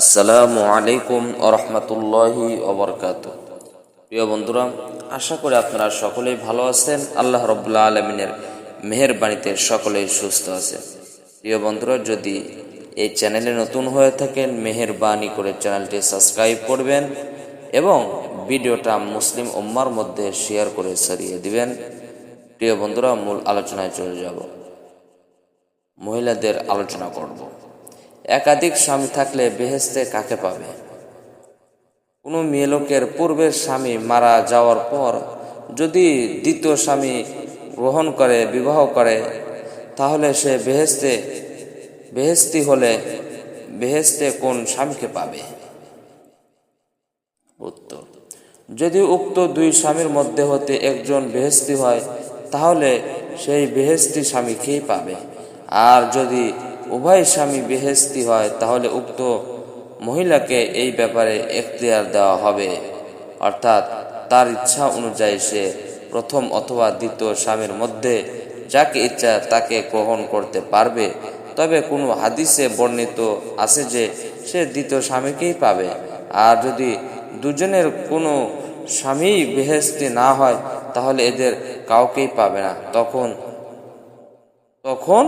আসসালামু আলাইকুম আরহামতুল্লাহি ওবরকাত প্রিয় বন্ধুরা, আশা করি আপনারা সকলেই ভালো আছেন। আল্লাহ রবুল্লা আলমিনের মেহেরবাণীতে সকলেই সুস্থ আছে প্রিয় বন্ধুরা, যদি এই চ্যানেলে নতুন হয়ে থাকেন মেহেরবানি করে চ্যানেলটি সাবস্ক্রাইব করবেন এবং ভিডিওটা মুসলিম উম্মার মধ্যে শেয়ার করে ছড়িয়ে দিবেন। প্রিয় বন্ধুরা, মূল আলোচনায় চলে যাব। মহিলাদের আলোচনা করব। একাধিক স্বামী থাকলে বেহেস্তে কাকে পাবে? কোনো মেয়ে লোকের পূর্বের স্বামী মারা যাওয়ার পর যদি দ্বিতীয় স্বামী গ্রহণ করে, বিবাহ করে, তাহলে সে বেহেস্তে বেহেস্তি হলে বেহেস্তে কোন স্বামীকে পাবে? উত্তর, যদি উক্ত দুই স্বামীর মধ্যে হতে একজন বেহেস্তি হয়, তাহলে সেই বেহেস্তি স্বামীকেই পাবে? আর যদি উভয় স্বামী বেহেস্তি হয়, তাহলে উক্ত মহিলাকে এই ব্যাপারে এখতিয়ার দেওয়া হবে। অর্থাৎ তার ইচ্ছা অনুযায়ী সে প্রথম অথবা দ্বিতীয় স্বামীর মধ্যে যাকে ইচ্ছা তাকে গ্রহণ করতে পারবে। তবে কোনো হাদিসে বর্ণিত আছে যে সে দ্বিতীয় স্বামীকেই পাবে। আর যদি দুজনের কোনো স্বামী বেহেস্তি না হয়, তাহলে এদের কাউকেই পাবে না। তখন তখন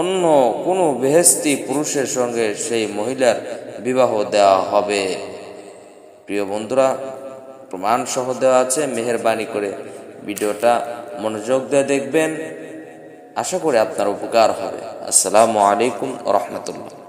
অন্য কোনো বেহেস্তি পুরুষের সঙ্গে সেই মহিলার বিবাহ দেওয়া হবে। প্রিয় বন্ধুরা প্রমাণ সহ দেওয়া আছে, মেহরবানি করে ভিডিওটা মনোযোগ দিয়ে দেখবেন। আশা করি আপনার উপকার হবে। আসসালামু আলাইকুম রহমতুল্লাহ।